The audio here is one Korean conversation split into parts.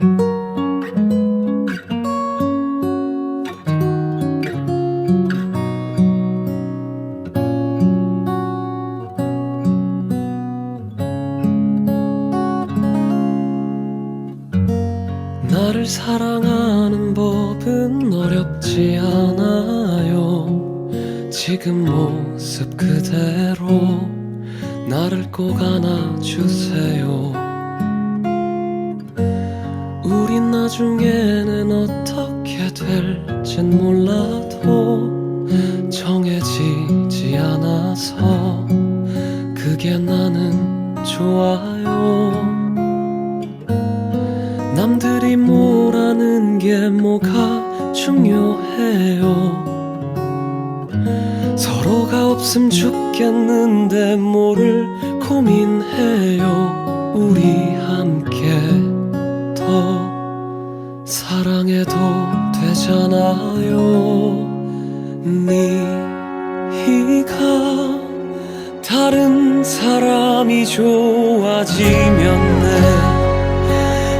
나를 사랑하는 법은 어렵지 않아요. 지금 모습 그대로 나를 꼭 안아주세요. 나중에는 어떻게 될진 몰라도 정해지지 않아서 그게 나는 좋아요. 남들이 뭐라는 게 뭐가 중요해요. 서로가 없음 죽겠는데 뭐를 고민해요. 우리 함께 더 사랑해도 되잖아요. 네가 다른 사람이 좋아지면 내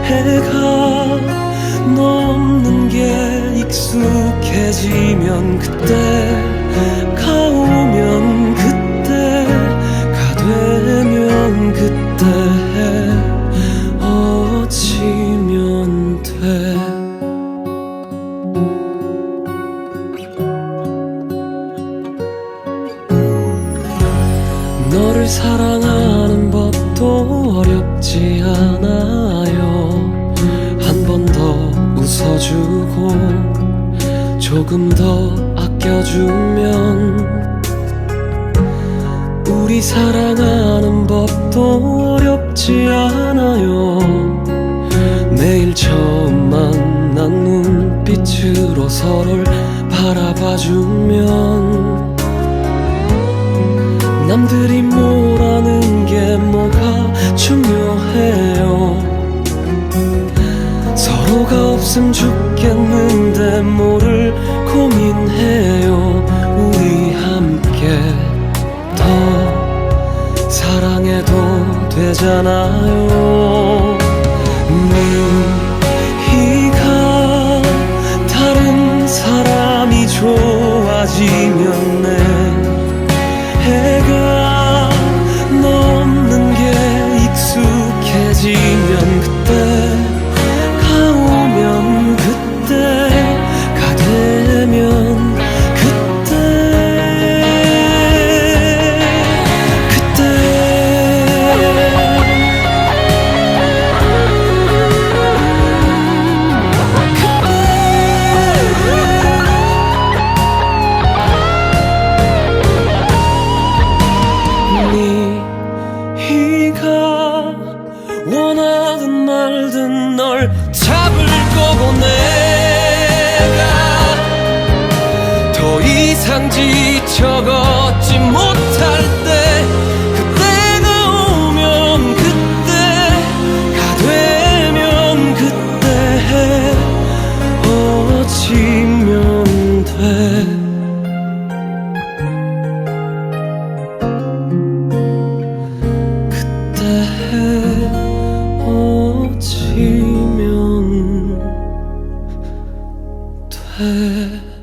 해가 너를 사랑하는 법도 어렵지 않아요. 한 번 더 웃어주고 조금 더 아껴주면 우리 사랑하는 법도 어렵지 않아요. 매일 처음 만난 눈빛으로 서로를 바라봐주면 남들이 뭐라는 게 뭐가 중요해요? 서로가 없음 죽겠는데 뭐를 고민해요? 우리 함께 더 사랑해도 되잖아요. 네가 다른 사람이 좋아지면 내 이상 지쳐 걷지 못할 때 그때가 오면 그때 가 되면 그때 어찌면 돼. 그때 어찌면 돼